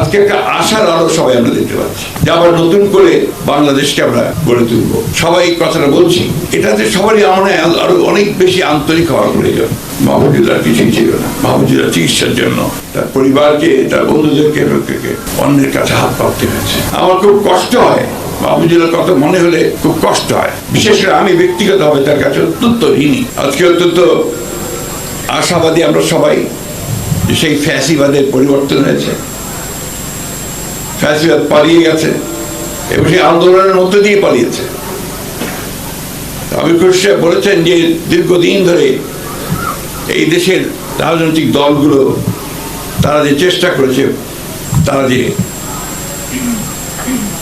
আজকে একটা আশার আলো সবাই আমরা দেখতে পাচ্ছি। যে আবার নতুন করে বাংলাদেশকে আমরা গড়ে তুলব। সবাই কথাটা বলছি। এটাতে সবারই আমার আরও অনেক বেশি আন্তরিক হওয়ার প্রয়োজন। মাহবুবুল্লাহ কিছুই ছিল না। মাহবুবুল্লাহ চিকিৎসার জন্য। তার পরিবারকে, তার বন্ধুদেরকে, লোককে, অন্যের কাছে হাত পাততে হয়েছে। আমার খুব কষ্ট হয়। মাহবুবুল্লাহর কথা মনে হলে খুব কষ্ট হয়। বিশেষ করে আমি ব্যক্তিগতভাবে তার কাছে অত্যন্ত ঋণী। আজকে অত্যন্ত আশাবাদী আমরা সবাই সেই ফ্যাসিবাদের পরিবর্তন হয়েছে। ফ্যাসিবাদ পালিয়ে গেছে এবং সেই আন্দোলনের মধ্যে দিয়ে পালিয়েছে। আমির খুরশিয়া বলেছেন যে দীর্ঘদিন ধরে এই দেশের রাজনৈতিক দলগুলো তারা যে চেষ্টা করেছে, তারা যে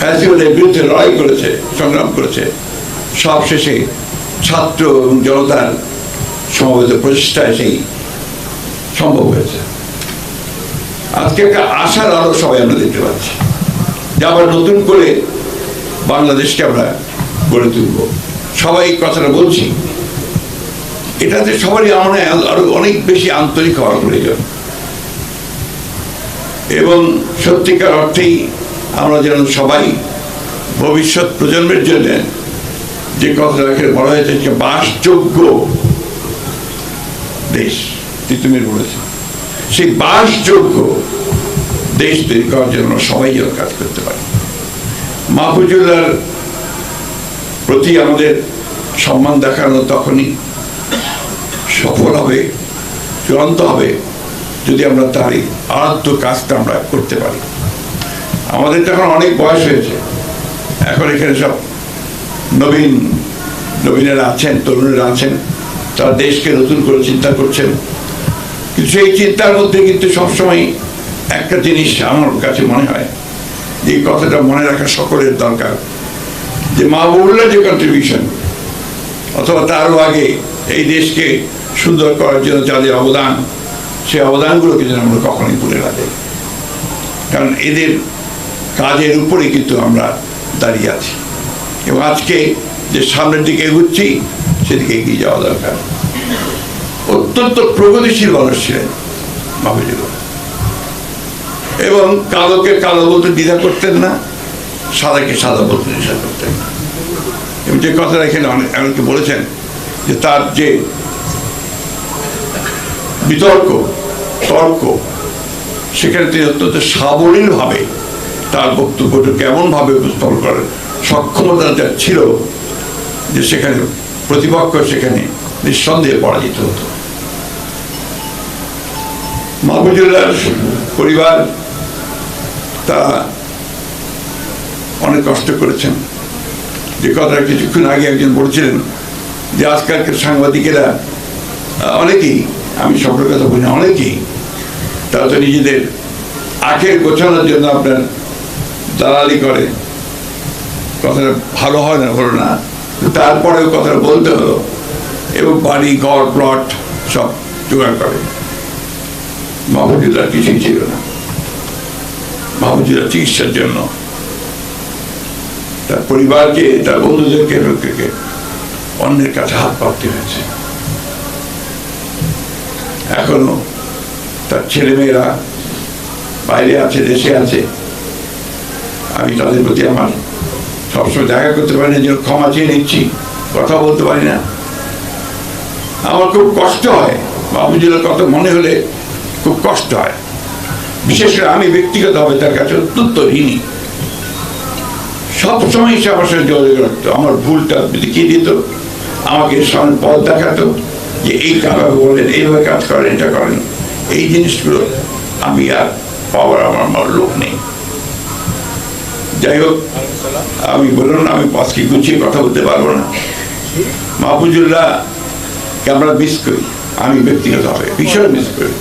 ফ্যাসিবাদের বিরুদ্ধে লড়াই করেছে, সংগ্রাম করেছে, সব শেষে ছাত্র এবং জনতার সমবেত প্রচেষ্টায় সেই সম্ভব হয়েছে। আজকে একটা আশার আলো সবাই আমরা দেখতে পাচ্ছি। যে আবার নতুন করে বাংলাদেশকে আমরা গড়ে তুলব। সবাই এই কথাটা বলছি। এটাতে সবারই আমার আরও অনেক বেশি আন্তরিক হওয়ার প্রয়োজন। এবং সত্যিকার অর্থেই আমরা যেন সবাই ভবিষ্যৎ প্রজন্মের জন্য যে কথাটা এখানে বলা হয়েছে বাসযোগ্য দেশ। তিতুমির বলেছে। সেই বাসযোগ্য দেশ তৈরি করার জন্য সবাই যেন কাজ করতে পারি। মাহফুজুল্লার প্রতি আমাদের সম্মান দেখানো তখনই সফল হবে, চূড়ান্ত হবে, যদি আমরা তার এই আরাধ্য কাজটা আমরা করতে পারি। আমাদের তো এখন অনেক বয়স হয়েছে। এখন এখানে সব নবীন, নবীনেরা আছেন, তরুণেরা আছেন, তারা দেশকে নতুন করে চিন্তা করছেন। কিন্তু সেই চিন্তার মধ্যে কিন্তু সবসময় একটা জিনিস আমার কাছে মনে হয় যে কথাটা মনে রাখা সকলের দরকার। যে মা মাহবুবুল্লাহ যে কন্ট্রিবিউশন অথবা তারও আগে এই দেশকে সুন্দর করার জন্য যাদের অবদান সেই অবদানগুলোকে যেন আমরা কখনোই ভুলে না যাই। কারণ এদের কাজের উপরে কিন্তু আমরা দাঁড়িয়ে আছি। এবং আজকে যে সামনের দিকে এগুচ্ছি, সেদিকে এগিয়ে যাওয়া দরকার। অত্যন্ত প্রগতিশীল মানুষ ছিলেন মাহবুবুল্লাহ এবং কালোকে কালো বলতে দ্বিধা করতেন না, সাদাকে সাদা বলতে দ্বিধা করতেন এবং যে কথাটা এখানে এমনকি বলেছেন যে তার যে বিতর্ক, তর্ক, সেখানে তিনি অত্যন্ত সাবলীলভাবে তার বক্তব্যটা কেমনভাবে উপস্থাপন করার সক্ষমতা যা ছিল যে সেখানে প্রতিপক্ষ সেখানে নিঃসন্দেহে পরাজিত হতো। মাহবুবুল্লাহর পরিবার তারা অনেক কষ্ট করেছেন। যে কথাটা কিছুক্ষণ আগে একজন বলছিলেন যে আজকালকার সাংবাদিকেরা অনেকেই, আমি সকলের কথা বলি অনেকেই, তারা তো নিজেদের আখের গোছানোর জন্য আপনার দালালি করে। কথাটা ভালো হয় না, হলো না। তারপরেও কথাটা বলতে হলো এবং বাড়ি, ঘর প্লট সব জোগাড় করে। মাহবুবুল্লাহ কিছুই ছিল না? মাহবুবুল্লাহ চিকিৎসার জন্য। তার পরিবারকে, তার বন্ধুদেরকে, লোককে অন্যের কাছে হাত পাততে হয়েছে। এখনও তার ছেলেমেয়েরা বাইরে আছে, দেশে আছে। আমি তাদের প্রতি আমার সবসময় দেখা করতে পারি না যে ক্ষমা চেয়ে নিচ্ছি। কথা বলতে পারি না। আমার খুব কষ্ট হয়। বাবুজির কথা মনে হলে খুব কষ্ট হয়। বিশেষ করে আমি ব্যক্তিগতভাবে তার কাছে অত্যন্ত ঋণী। সবসময় সে আমার সাথে যোগাযোগ রাখতো আমার ভুলটা দেখিয়ে দিত, আমাকে সামনে পথ দেখাতো যে এই কাজভাবে বলেন এইভাবে কাজ করেন, এটা করেন। এই জিনিসগুলো আমি আর পাওয়ার আমার আমার লোক নেই। যাই হোক, আমি বললাম আমি পাঁচকে গুছিয়ে কথা বলতে পারব না। মাহফুজুল্লাহকে আমরা মিস করি? আমি ব্যক্তিগতভাবে, ভীষণ মিস করি।